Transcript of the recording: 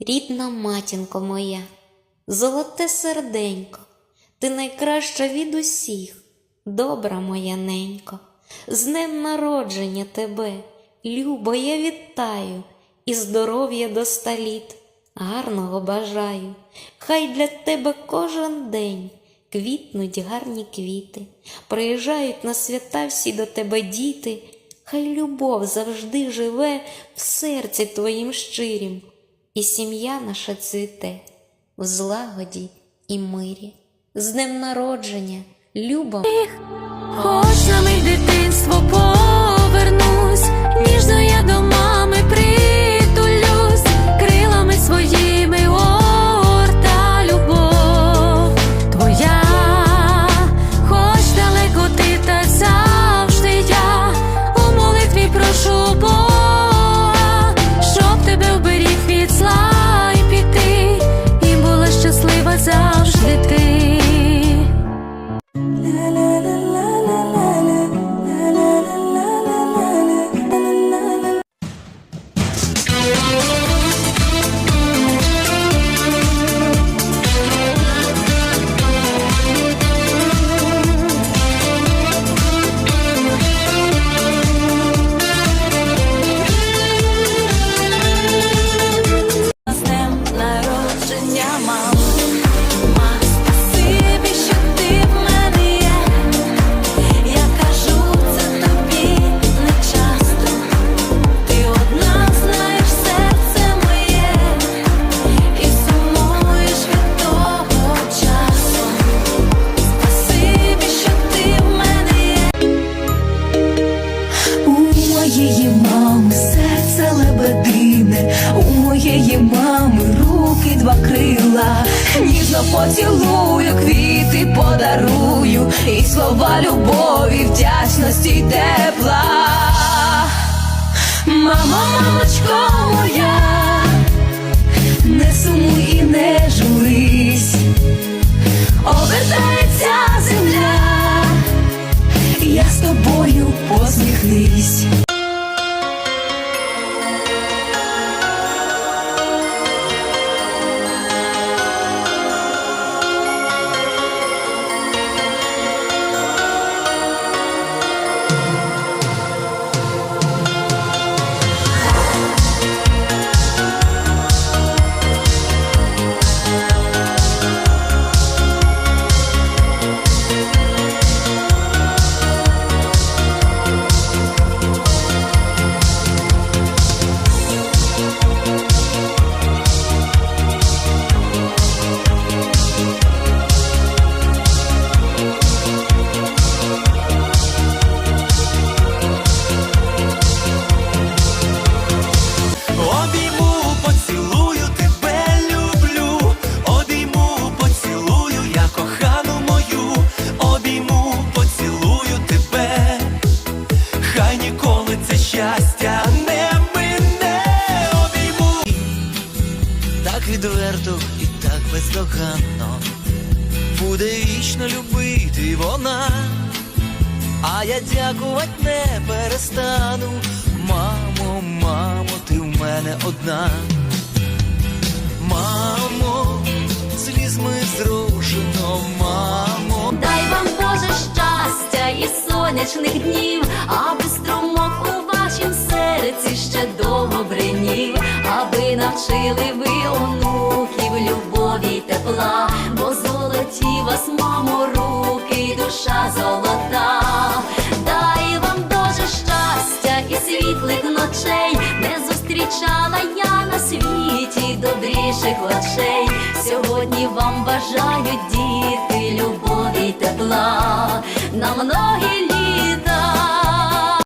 Рідна матінко моя, золоте серденько, ти найкраща від усіх, добра моя ненько, з днем народження тебе, любо, я вітаю, і здоров'я до ста літ, гарного бажаю, хай для тебе кожен день квітнуть гарні квіти, приїжджають на свята всі до тебе діти, хай любов завжди живе в серці твоїм щирім, і сім'я наша цвіте в злагоді і мирі. З днем народження, любом Хоч мить дитинство моєї мами серце лебедине, у моєї мами руки два крила, ніжно поцілую, квіти подарую, і слова любові, вдячності й тепла. Мамо, мамочко моя, не сумуй і не журись, обертається земля я з тобою посміхнись. Відверто і так бездоганно буде вічно любити вона. А я дякувати не перестану. Мамо, мамо, ти в мене одна. Мамо, слізьми зрошено, мамо. Дай вам Боже щастя і сонячних днів, зустрічала я на світі добріших очей. Сьогодні вам бажають діти любові й тепла на многі